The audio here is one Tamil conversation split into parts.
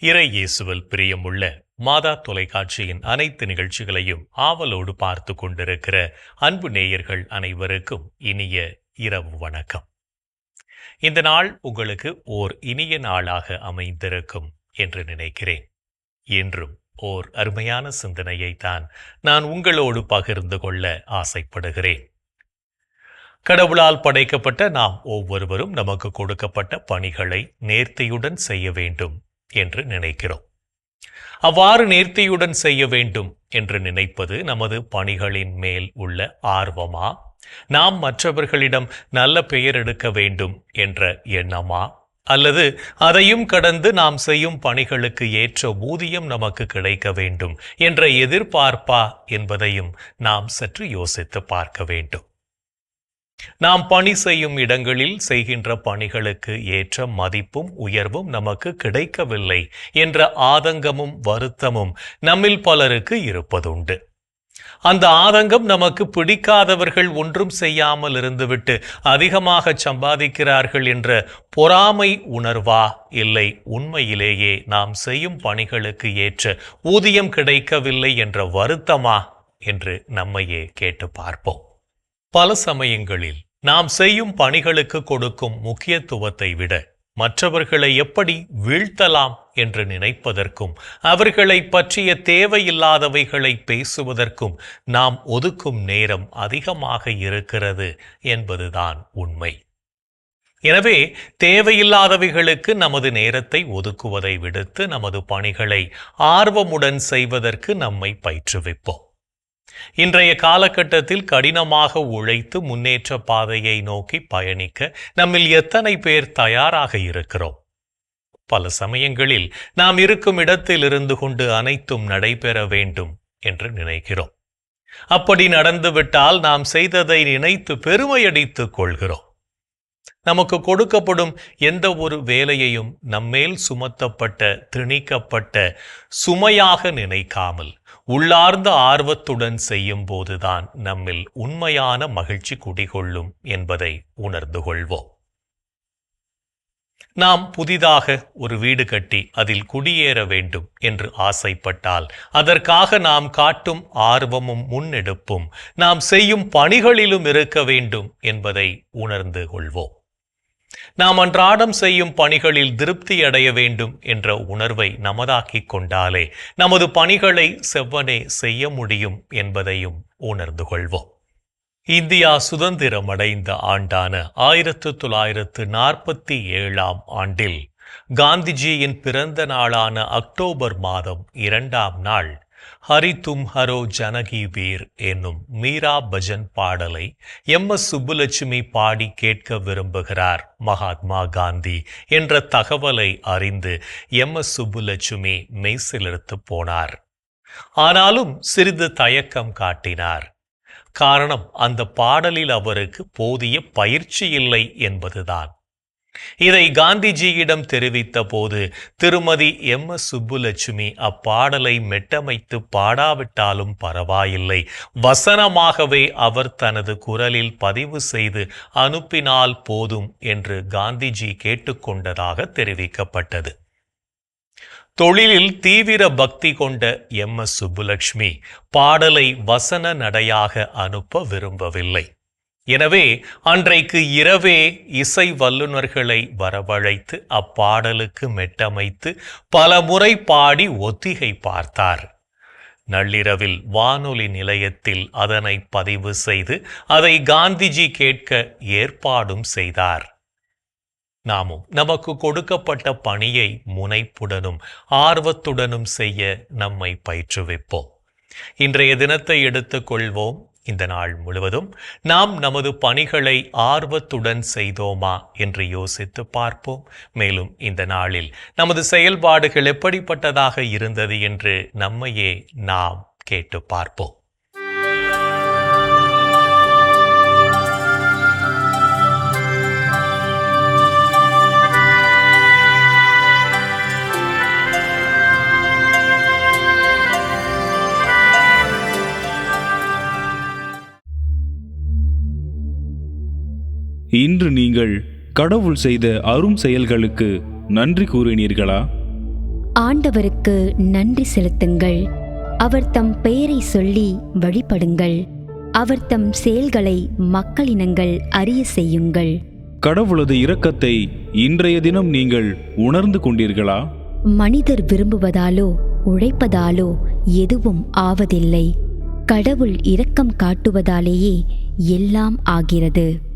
இறை இயேசுவில் பிரியமுள்ள மாதா தொலைக்காட்சியின் அனைத்து நிகழ்ச்சிகளையும் ஆவலோடு பார்த்து கொண்டிருக்கிற அன்பு நேயர்கள் அனைவருக்கும் இனிய இரவு வணக்கம். இந்த நாள் உங்களுக்கு ஓர் இனிய நாளாக அமைந்திருக்கும் என்று நினைக்கிறேன். என்றும் ஓர் அருமையான சிந்தனையை தான் நான் உங்களோடு பகிர்ந்து கொள்ள ஆசைப்படுகிறேன். கடவுளால் படைக்கப்பட்ட நாம் ஒவ்வொருவரும் நமக்கு கொடுக்கப்பட்ட பணிகளை நேர்த்தியுடன் செய்ய வேண்டும் என்று நினைக்கிறோம். அவ்வாறு நேர்த்தியுடன் செய்ய வேண்டும் என்று நினைப்பது நமது பணிகளின் மேல் உள்ள ஆர்வமா? நாம் மற்றவர்களிடம் நல்ல பெயர் எடுக்க வேண்டும் என்ற எண்ணமா? அல்லது அதையும் கடந்து நாம் செய்யும் பணிகளுக்கு ஏற்ற ஊதியம் நமக்கு கிடைக்க வேண்டும் என்ற எதிர்பார்ப்பா என்பதையும் நாம் சற்று யோசித்து பார்க்க வேண்டும். நாம் பணி செய்யும் இடங்களில் செய்கின்ற பணிகளுக்கு ஏற்ற மதிப்பும் உயர்வும் நமக்கு கிடைக்கவில்லை என்ற ஆதங்கமும் வருத்தமும் நம்மில் பலருக்கு இருப்பதுண்டு. அந்த ஆதங்கம் நமக்கு பிடிக்காதவர்கள் ஒன்றும் செய்யாமல் இருந்துவிட்டு அதிகமாக சம்பாதிக்கிறார்கள் என்ற பொறாமை உணர்வா? இல்லை உண்மையிலேயே நாம் செய்யும் பணிகளுக்கு ஏற்ற ஊதியம் கிடைக்கவில்லை என்ற வருத்தமா? என்று நம்மையே கேட்டு பார்ப்போம். பல சமயங்களில் நாம் செய்யும் பணிகளுக்கு கொடுக்கும் முக்கியத்துவத்தை விட மற்றவர்களை எப்படி வீழ்த்தலாம் என்று நினைப்பதற்கும் அவர்களை பற்றிய தேவையில்லாதவைகளை பேசுவதற்கும் நாம் ஒதுக்கும் நேரம் அதிகமாக இருக்கிறது என்பதுதான் உண்மை. எனவே தேவையில்லாதவைகளுக்கு நமது நேரத்தை ஒதுக்குவதை விடுத்து நமது பணிகளை ஆர்வமுடன் செய்வதற்கு நம்மை பயிற்றுவிப்போம். இன்றைய காலகட்டத்தில் கடினமாக உழைத்து முன்னேற்ற பாதையை நோக்கி பயணிக்க நம்மில் எத்தனை பேர் தயாராக இருக்கிறோம்? பல சமயங்களில் நாம் இருக்கும் இடத்தில் இருந்து கொண்டு அனைத்தும் நடைபெற வேண்டும் என்று நினைக்கிறோம். அப்படி நடந்துவிட்டால் நாம் செய்ததை நினைத்து பெருமையடித்துக் கொள்கிறோம். நமக்கு கொடுக்கப்படும் எந்த ஒரு வேலையையும் நம்மேல் சுமத்தப்பட்ட திணிக்கப்பட்ட சுமையாக நினைக்காமல் உள்ளார்ந்த ஆர்வத்துடன் செய்யும் போதுதான் நம்மில் உண்மையான மகிழ்ச்சி குடிகொள்ளும் என்பதை உணர்ந்து கொள்வோம். நாம் புதிதாக ஒரு வீடு கட்டி அதில் குடியேற வேண்டும் என்று ஆசைப்பட்டால் அதற்காக நாம் காட்டும் ஆர்வமும் முன்னெடுப்பும் நாம் செய்யும் பணிகளிலும் இருக்க வேண்டும் என்பதை உணர்ந்து கொள்வோம். நாம் அன்றாடம் செய்யும் பணிகளில் திருப்தி அடைய வேண்டும் என்ற உணர்வை நமதாக்கிக் கொண்டாலே நமது பணிகளை செவ்வனே செய்ய முடியும் என்பதையும் உணர்ந்து கொள்வோம். இந்தியா சுதந்திரம் அடைந்த ஆண்டான ஆயிரத்து தொள்ளாயிரத்து நாற்பத்தி ஏழாம் ஆண்டில் காந்திஜியின் பிறந்த நாளான அக்டோபர் மாதம் இரண்டாம் நாள் ஹரி தும் ஹரோ ஜனகி வீர் என்னும் மீரா பஜன் பாடலை எம் எஸ் சுப்புலட்சுமி பாடி கேட்க விரும்புகிறார் மகாத்மா காந்தி என்ற தகவலை அறிந்து எம் எஸ் சுப்புலட்சுமி மெய்சிலிருத்து போனார். ஆனாலும் சிறிது தயக்கம் காட்டினார். காரணம் அந்த பாடலில் அவருக்கு போதிய பயிற்சி இல்லை என்பதுதான். இதை காந்திஜியிடம் தெரிவித்த போது திருமதி எம். எஸ். சுப்புலட்சுமி அப்பாடலை மெட்டமைத்து பாடாவிட்டாலும் பரவாயில்லை. வசனமாகவே அவர் தனது குரலில் பதிவு செய்து அனுப்பினால் போதும் என்று காந்திஜி கேட்டுக்கொண்டதாக தெரிவிக்கப்பட்டது. தொழிலில் தீவிர பக்தி கொண்ட எம். எஸ். சுப்புலட்சுமி பாடலை வசன நடையாக அனுப்ப விரும்பவில்லை. எனவே அன்றைக்கு இரவே இசை வல்லுநர்களை வரவழைத்து அப்பாடலுக்கு மெட்டமைத்து பல முறை பாடி ஒத்திகை பார்த்தார். நள்ளிரவில் வானொலி நிலையத்தில் அதனை பதிவு செய்து அதை காந்திஜி கேட்க ஏற்பாடும் செய்தார். நாமும் நமக்கு கொடுக்கப்பட்ட பணியை முனைப்புடனும் ஆர்வத்துடனும் செய்ய நம்மை பயிற்றுவிப்போம். இன்றைய தினத்தை எடுத்துக்கொள்வோம். இந்த நாள் முழுவதும் நாம் நமது பணிகளை ஆர்வத்துடன் செய்தோமா என்று யோசித்து பார்ப்போம். மேலும் இந்த நாளில் நமது செயல்பாடுகள் எப்படிப்பட்டதாக இருந்தது என்று நம்மையே நாம் கேட்டு பார்ப்போம். இன்று நீங்கள் கடவுள் செய்த அரும் செயல்களுக்கு நன்றி கூறினீர்களா? ஆண்டவருக்கு நன்றி செலுத்துங்கள். அவர் தம் பெயரை சொல்லி வழிபடுங்கள். அவர் தம் செயல்களை மக்களினங்கள் அறிய செய்யுங்கள். கடவுளது இரக்கத்தை இன்றைய தினம் நீங்கள் உணர்ந்து கொண்டீர்களா? மனிதர் விரும்புவதாலோ உழைப்பதாலோ எதுவும் ஆவதில்லை. கடவுள் இரக்கம் காட்டுவதாலேயே எல்லாம் ஆகிறது.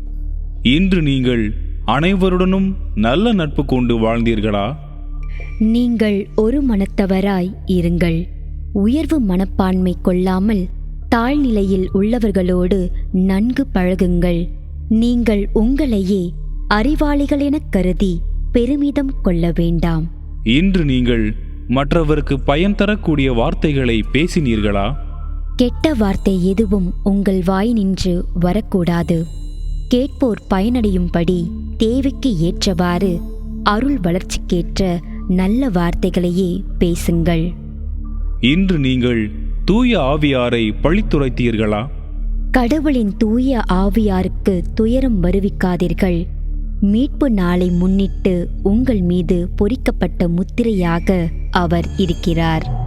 இன்று நீங்கள் அனைவருடனும் நல்ல நட்பு கொண்டு வாழ்ந்தீர்களா? நீங்கள் ஒரு மனத்தவராய் இருங்கள். உயர்வு மனப்பான்மை கொள்ளாமல் தாழ்நிலையில் உள்ளவர்களோடு நன்கு பழகுங்கள். நீங்கள் உங்களையே அறிவாளிகள் எனக் கருதி பெருமிதம் கொள்ள வேண்டாம். இன்று நீங்கள் மற்றவருக்கு பயன் தரக்கூடிய வார்த்தைகளை பேசினீர்களா? கெட்ட வார்த்தை எதுவும் உங்கள் வாய் நின்று வரக்கூடாது. கேட்போர் பயனடையும்படி தேவைக்கு ஏற்றவாறு அருள் வளர்ச்சிக்கேற்ற நல்ல வார்த்தைகளையே பேசுங்கள். இன்று நீங்கள் தூய ஆவியாரை பழித்துரைத்தீர்களா? கடவுளின் தூய ஆவியாருக்கு துயரம் வருவிக்காதீர்கள். மீட்பு நாளை முன்னிட்டு உங்கள் மீது பொறிக்கப்பட்ட முத்திரையாக அவர் இருக்கிறார்.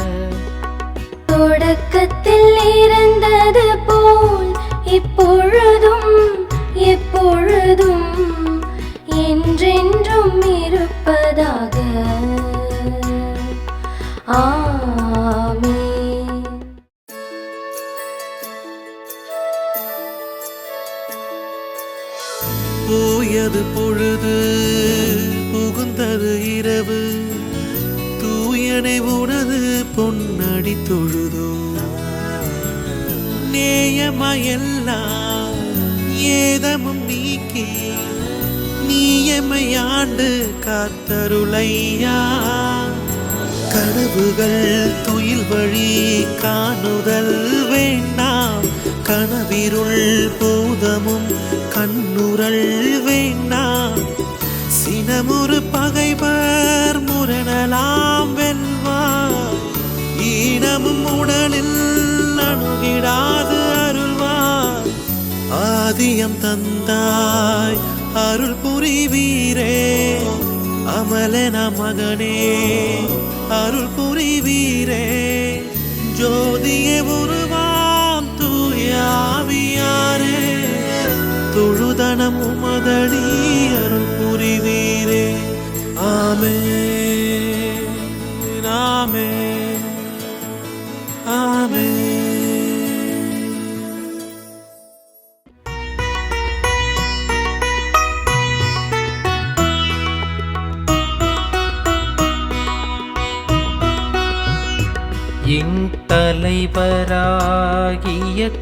தொடக்கத்தில் இருந்தது போல் இப்பொழுதும் எப்பொழுதும் என்றென்றும் இருப்பதாக. ஆமென். போயது பொழுது புகுந்தது இரவு. என்னை உனது பொன்னடி தொழுதோ? நேயமையெல்லாம் ஏதமும் நீக்கி. நீயமையாண்டு காத்தருளையா? கனவுகள் துயில் வழி காணுதல் வேண்டாம். கனவிருள் பூதமும் கண்ணுரல் வேண்டாம். சினமுறு பகைவர் முரணலாம். ஈனமும் உடலில் அணுகிடாது அருள்வார். ஆதியம் தந்தாய் அருள் புரிவீரே. அமலன மகனே அருள்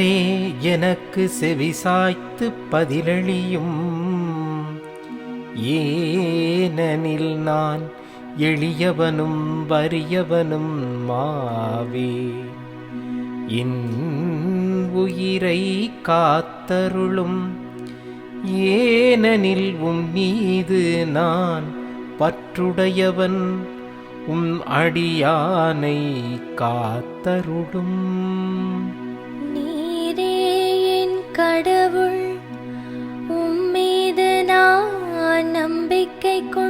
ஆண்டவரே எனக்கு செவிசாய்த்து பதிலளியும். ஏனனில் நான் எளியவனும் வறியவனும் மாவே. என் உயிரை காத்தருளும். ஏனனில் உம் மீது நான் பற்றுடையவன். உம் அடியானை காத்தருளும். கடவுள் உம்மீது நான் நம்பிக்கை கொண்டு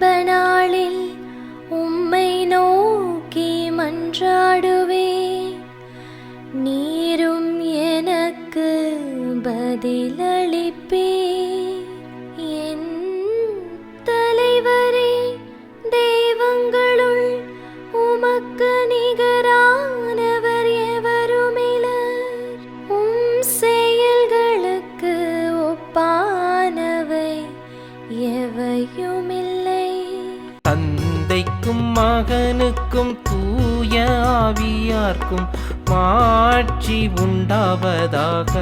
துன்ப நாளில் உம்மை நோக்கி மன்றாடுவேன் நீரும் எனக்கு பதிலளிப்பே மகனுக்கும் தூய ஆவியார்க்கும் மாட்சி உண்டாவதாக.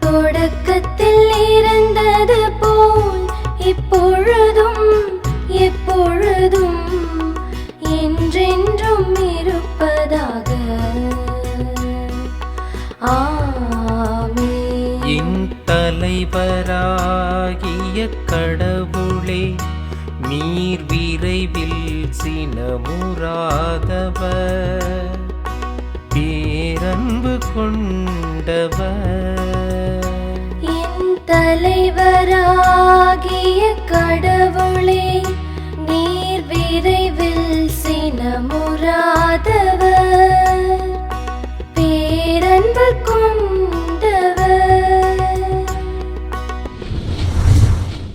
தொடக்கத்தில் இருந்தது போல் இப்பொழுதும் எப்பொழுதும் என்றென்றும் இருப்பதாக. என் தலைவராகிய கடவுளே நீர் விரைவில் சினமுறாதவர். பேரன்பு கொண்டவர். என் தலைவராகிய கடவுளே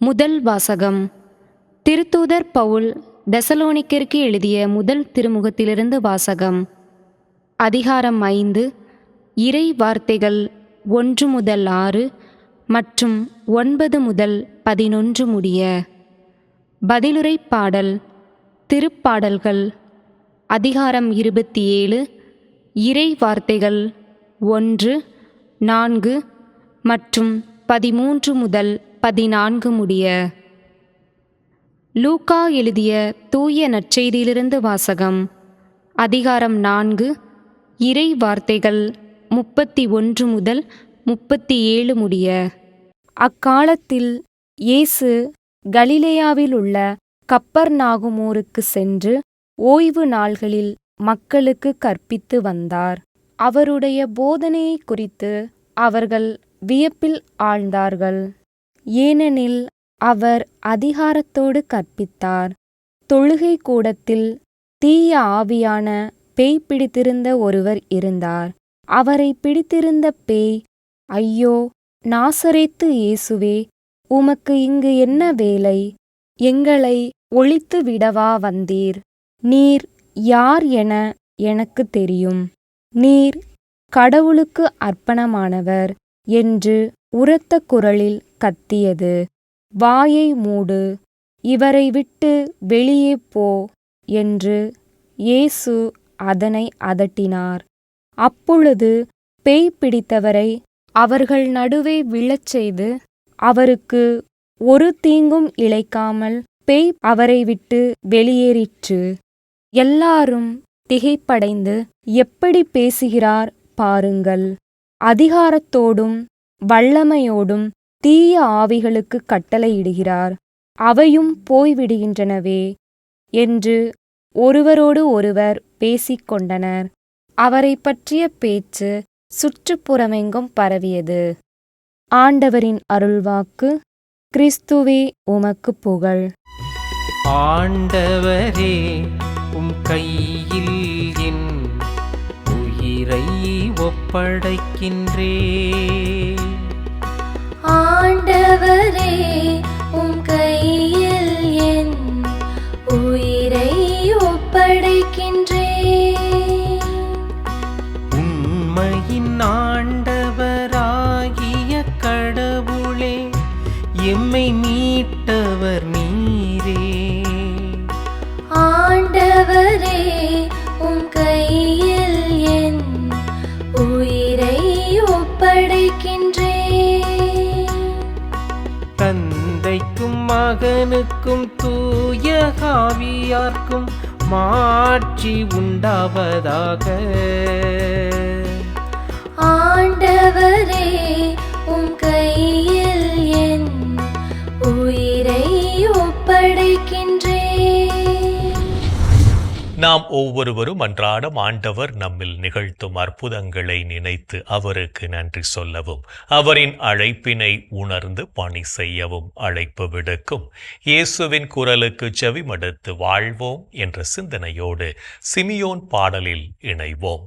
முதல் வாசகம். திருத்தூதர் பவுல் தெசலோனிக்கருக்கு எழுதிய முதல் திருமுகத்திலிருந்து வாசகம். அதிகாரம் ஐந்து இறை வார்த்தைகள் ஒன்று முதல் ஆறு மற்றும் ஒன்பது முதல் பதினொன்று முடிய. பதிலுரை பாடல் திருப்பாடல்கள் அதிகாரம் இருபத்தி ஏழு இறை வார்த்தைகள் ஒன்று நான்கு மற்றும் பதிமூன்று முதல் பதினான்கு முடிய. லூக்கா எழுதிய தூய நற்செய்தியிலிருந்து வாசகம். அதிகாரம் நான்கு இறை வார்த்தைகள் முப்பத்தி ஒன்று முதல் முப்பத்தி ஏழு முடிய. அக்காலத்தில் இயேசு கலிலேயாவில் உள்ள கப்பர்நாகுமோருக்கு சென்று ஓய்வு நாள்களில் மக்களுக்கு கற்பித்து வந்தார். அவருடைய போதனையை குறித்து அவர்கள் வியப்பில் ஆழ்ந்தார்கள். ஏனெனில் அவர் அதிகாரத்தோடு கற்பித்தார். தொழுகை கூடத்தில் தீய ஆவியான பேய் பிடித்திருந்த ஒருவர் இருந்தார். அவரை பிடித்திருந்த பேய் ஐயோ நாசரேத்து இயேசுவே உமக்கு இங்கு என்ன வேலை? எங்களை ஒழித்து விடவா வந்தீர்? நீர் யார் என எனக்கு தெரியும். நீர் கடவுளுக்கு அர்ப்பணமானவர் என்று உரத்த குரலில் கத்தியது வாயை மூடு இவரை விட்டு வெளியே போ என்று இயேசு அதனை அதட்டினார். அப்பொழுது பேய் பிடித்தவரை அவர்கள் நடுவே விழச் செய்து அவருக்கு ஒரு தீங்கும் இழைக்காமல் பேய் அவரை விட்டு வெளியேறிற்று. எல்லாரும் திகைப்படைந்து எப்படி பேசுகிறார் பாருங்கள் அதிகாரத்தோடும் வல்லமையோடும் தீய ஆவிகளுக்கு கட்டளையிடுகிறார். அவையும் போய்விடுகின்றனவே என்று ஒருவரோடு ஒருவர் பேசிக்கொண்டனர். அவரை பற்றிய பேச்சு சுற்றுப்புறமெங்கும் பரவியது. ஆண்டவரின் அருள்வாக்கு கிறிஸ்துவே உமக்கு புகழ். ஆண்டவரே உம் கையில் என் உயிரை ஒப்படைக்கின்றே. ஆண்டவரே உம் கையில் என் உயிரை ஒப்படைக்கின்றேன். உண்மையின் தந்தைக்கும் மகனுக்கும் தூய காவியார்க்கும் மாட்சி உண்டாவதாக. ஆண்டவரே உம் கையில் நாம் ஒவ்வொருவரும் அன்றாடம் ஆண்டவர் நம்மில் நிகழ்த்தும் அற்புதங்களை நினைத்து அவருக்கு நன்றி சொல்லவும் அவரின் அழைப்பினை உணர்ந்து பணி செய்யவும் அழைப்பு விடுக்கும். இயேசுவின் குரலுக்கு செவிமடுத்து வாழ்வோம் என்ற சிந்தனையோடு சிமியோன் பாடலில் இணைவோம்.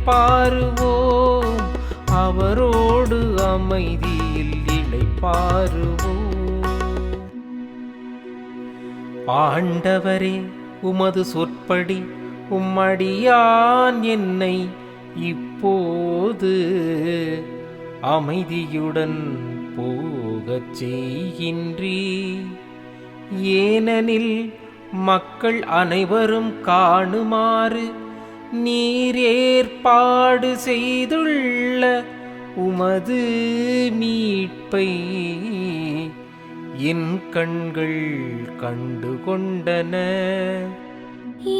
இழைப்பாருவோம் அவரோடு அமைதியில் இழைப்பாருவோம் ஆண்டவரே உமது சொற்படி உம்மடியான் என்னை இப்போது அமைதியுடன் போகச் செய்கின்றீ. ஏனெனில் மக்கள் அனைவரும் காணுமாறு நீரேற்பாடு செய்துள்ள உமது மீட்பை என் கண்கள் கண்டு கொண்டன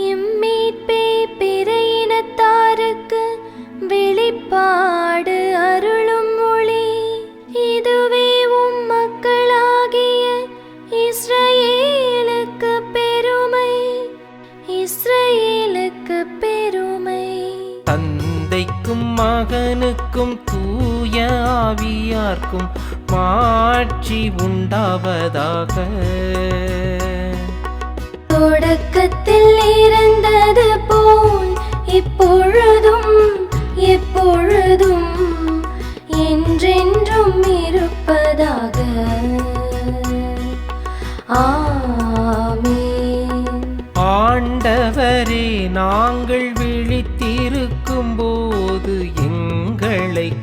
இம்மீட்பே பிற இனத்தாருக்கு வெளிப்பாடு மகனுக்கும் தூய ஆவியார்க்கும் மாட்சி உண்டாவதாக. தொடக்கத்தில் இருந்தது போல் இப்பொழுதும் எப்பொழுதும் என்றென்றும் இருப்பதாக. ஆண்டவரே நாங்கள்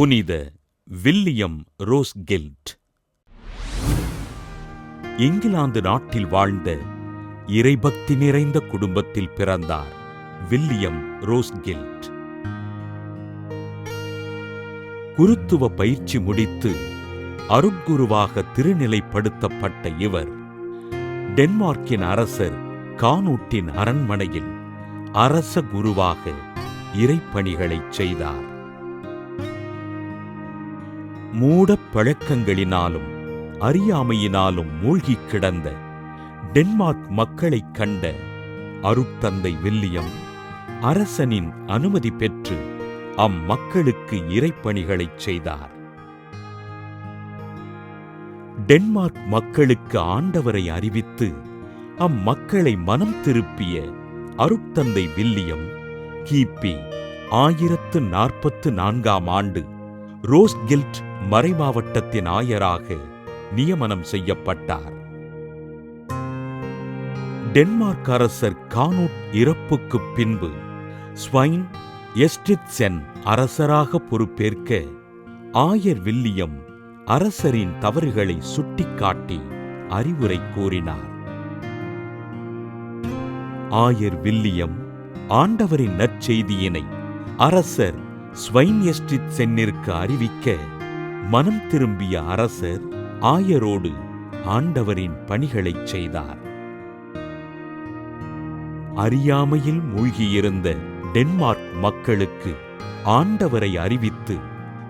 புனித வில்லியம் ரோஸ் கில்ட் இங்கிலாந்து நாட்டில் வாழ்ந்த இறைபக்தி நிறைந்த குடும்பத்தில் பிறந்தார் வில்லியம் ரோஸ்கெல்ட். குருத்துவ பயிற்சி முடித்து அருட்குருவாக திருநிலைப்படுத்தப்பட்ட இவர் டென்மார்க்கின் அரசர் கானூட்டின் அரண்மனையில் அரச குருவாக இறைப்பணிகளைச் செய்தார். மூடப் பழக்கங்களினாலும் அறியாமையினாலும் மூழ்கிக் கிடந்த டென்மார்க் மக்களைக் கண்ட அருட்தந்தை வில்லியம் அரசனின் அனுமதி பெற்று அம்மக்களுக்கு இறைப்பணிகளைச் செய்தார். டென்மார்க் மக்களுக்கு ஆண்டவரை அறிவித்து அம்மக்களை மனம் திருப்பிய அருட்தந்தை வில்லியம் கிபி ஆயிரத்து நாற்பத்து நான்காம் ஆண்டு ரோஸ்கில்ட் மறைமாவட்டத்தின் ஆயராக நியமனம் செய்யப்பட்டார். டென்மார்க் அரசர் கானூட் இறப்புக்குப் பின்பு ஸ்வைன் எஸ்டிட்சென் அரசராக பொறுப்பேற்க ஆயர் வில்லியம் அரசரின் தவறுகளை சுட்டிக்காட்டி அறிவுரை கூறினார். ஆயர் வில்லியம் ஆண்டவரின் நற்செய்தியினை அரசர் ஸ்வைன்யஸ்டித் சென்னிற்கு அறிவிக்க மனம் திரும்பிய அரசர் ஆயரோடு ஆண்டவரின் பணிகளைச் செய்தார். அறியாமையில் மூழ்கியிருந்த டென்மார்க் மக்களுக்கு ஆண்டவரை அறிவித்து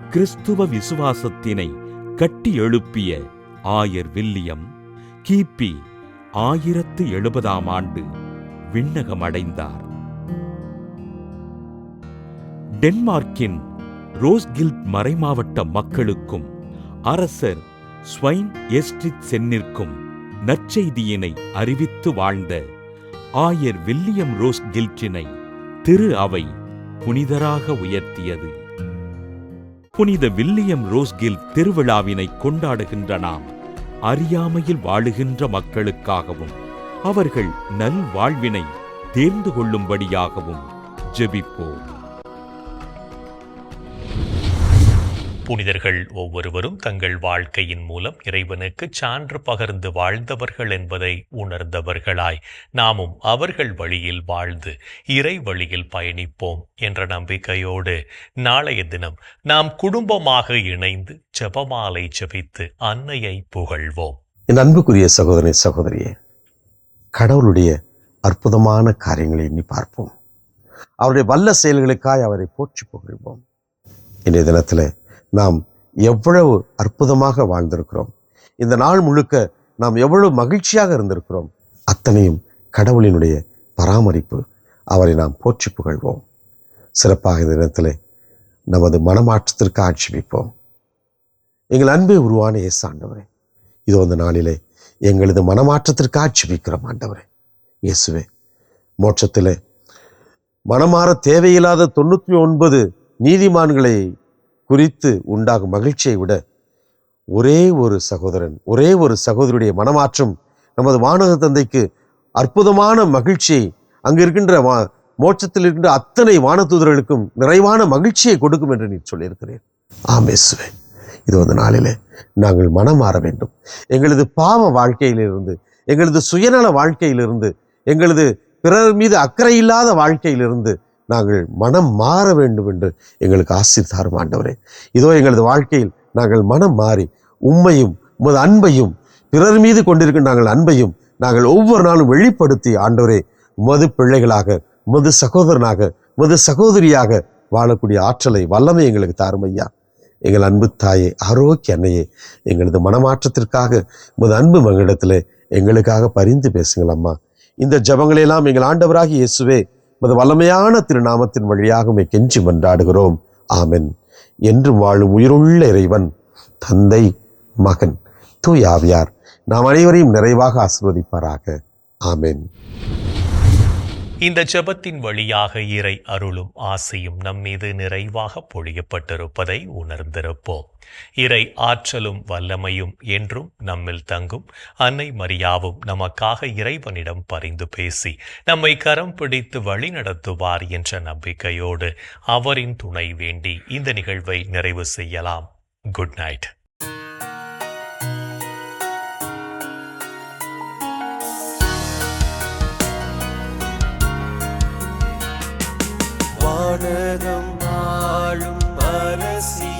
கிறிஸ்துவ விசுவாசத்தினை கட்டி எழுப்பிய ஆயர் வில்லியம் கிபி ஆயிரத்து எழுபதாம் ஆண்டு விண்ணகமடைந்தார். டென்மார்க்கின் ரோஸ்கில்ட் மறைமாவட்ட மக்களுக்கும் அரசர் ஸ்வைன் எஸ்ட்ரித் சென்னிற்கும் நற்செய்தியினை அறிவித்து வாழ்ந்த ஆயர் வில்லியம் ரோஸ்கில்ட்டினை திரு அவை புனிதராக உயர்த்தியது. புனித வில்லியம் ரோஸ்கில் திருவிழாவினை கொண்டாடுகின்ற நாம் அறியாமையில் வாழுகின்ற மக்களுக்காகவும் அவர்கள் நல்வாழ்வினை தேர்ந்து கொள்ளும்படியாகவும் ஜெபிப்போம். புனிதர்கள் ஒவ்வொருவரும் தங்கள் வாழ்க்கையின் மூலம் இறைவனுக்கு சான்று பகர்ந்து வாழ்ந்தவர்கள் என்பதை உணர்ந்தவர்களாய் நாமும் அவர்கள் வழியில் வாழ்ந்து இறை வழியில் பயணிப்போம் என்ற நம்பிக்கையோடு நாளைய தினம் நாம் குடும்பமாக இணைந்து ஜபமாலை ஜபித்து அன்னையை புகழ்வோம். என் அன்புக்குரிய சகோதரி சகோதரியே கடவுளுடைய அற்புதமான காரியங்களை எண்ணி பார்ப்போம். அவருடைய வல்ல செயல்களுக்காய் அவரை போற்றி புகழ்வோம். இன்றைய தினத்தில் நாம் எவ்வளவு அற்புதமாக வாழ்ந்திருக்கிறோம். இந்த நாள் முழுக்க நாம் எவ்வளவு மகிழ்ச்சியாக இருந்திருக்கிறோம். அத்தனையும் கடவுளினுடைய பராமரிப்பு. அவரை நாம் போற்றி புகழ்வோம். சிறப்பாக இந்த தினத்தில் நமது மனமாற்றத்திற்கு ஆட்சேபிப்போம். எங்கள் அன்பே உருவான இயேசு ஆண்டவரே இது அந்த நாளிலே எங்களது மனமாற்றத்திற்கு ஆட்சேபிக்கிறோம் ஆண்டவரே. இயேசுவே மோட்சத்திலே மனமாற தேவையில்லாத தொண்ணூற்றி ஒன்பது நீதிமான்களை குறித்து உண்டாகும் மகிழ்ச்சியை விட ஒரே ஒரு சகோதரன் ஒரே ஒரு சகோதரியுடைய மனமாற்றம் நமது வானக தந்தைக்கு அற்புதமான மகிழ்ச்சியை அங்கு இருக்கின்ற வா மோட்சத்தில் இருக்கின்ற அத்தனை வானதூதர்களுக்கும் நிறைவான மகிழ்ச்சியை கொடுக்கும் என்று நீ சொல்லியிருக்கிறேன் ஆமேசுவே இது வந்து நாளிலே நாங்கள் மனம் மாற வேண்டும். எங்களது பாவ வாழ்க்கையிலிருந்து எங்களது சுயநல வாழ்க்கையிலிருந்து எங்களது பிறர் மீது அக்கறை இல்லாத வாழ்க்கையிலிருந்து நாங்கள் மனம் மாற வேண்டும் என்று எங்களுக்கு ஆசிர் தாரும் ஆண்டவரே. இதோ எங்களது வாழ்க்கையில் நாங்கள் மனம் மாறி உண்மையும் உமது அன்பையும் பிறர் மீது கொண்டிருக்கும் நாங்கள் அன்பையும் நாங்கள் ஒவ்வொரு நாளும் வெளிப்படுத்தி ஆண்டவரே மது பிள்ளைகளாக மது சகோதரனாக மது சகோதரியாக வாழக்கூடிய ஆற்றலை வல்லமை எங்களுக்கு தாரும் ஐயா. எங்கள் அன்பு தாயே ஆரோக்கிய அன்னையே எங்களது மனமாற்றத்திற்காக உமது அன்பு மகளிடத்திலே எங்களுக்காக பரிந்து பேசுங்கள் அம்மா. இந்த ஜபங்களையெல்லாம் எங்கள் ஆண்டவராகி இயேசுவே உமது வல்லமையான திருநாமத்தின் வழியாக கெஞ்சி மன்றாடுகிறோம். ஆமென். என்று வாழும் உயிருள்ள இறைவன் தந்தை மகன் தூயாவியார் நாம் அனைவரையும் நிறைவாக ஆசிர்வதிப்பாராக. ஆமென். இந்த ஜெபத்தின் வழியாக இறை அருளும் ஆசையும் நம்மீது நிறைவாக பொழியப்பட்டிருப்பதை உணர்ந்திருப்போம். இறை ஆற்றலும் வல்லமையும் என்றும் நம்மில் தங்கும். அன்னை மரியாவும் நமக்காக இறைவனிடம் பரிந்து பேசி நம்மை கரம் பிடித்து வழி நடத்துவார் என்ற நம்பிக்கையோடு அவரின் துணை வேண்டி இந்த நிகழ்வை நிறைவு செய்யலாம். Good night. வானகம் ஆளும் அரசி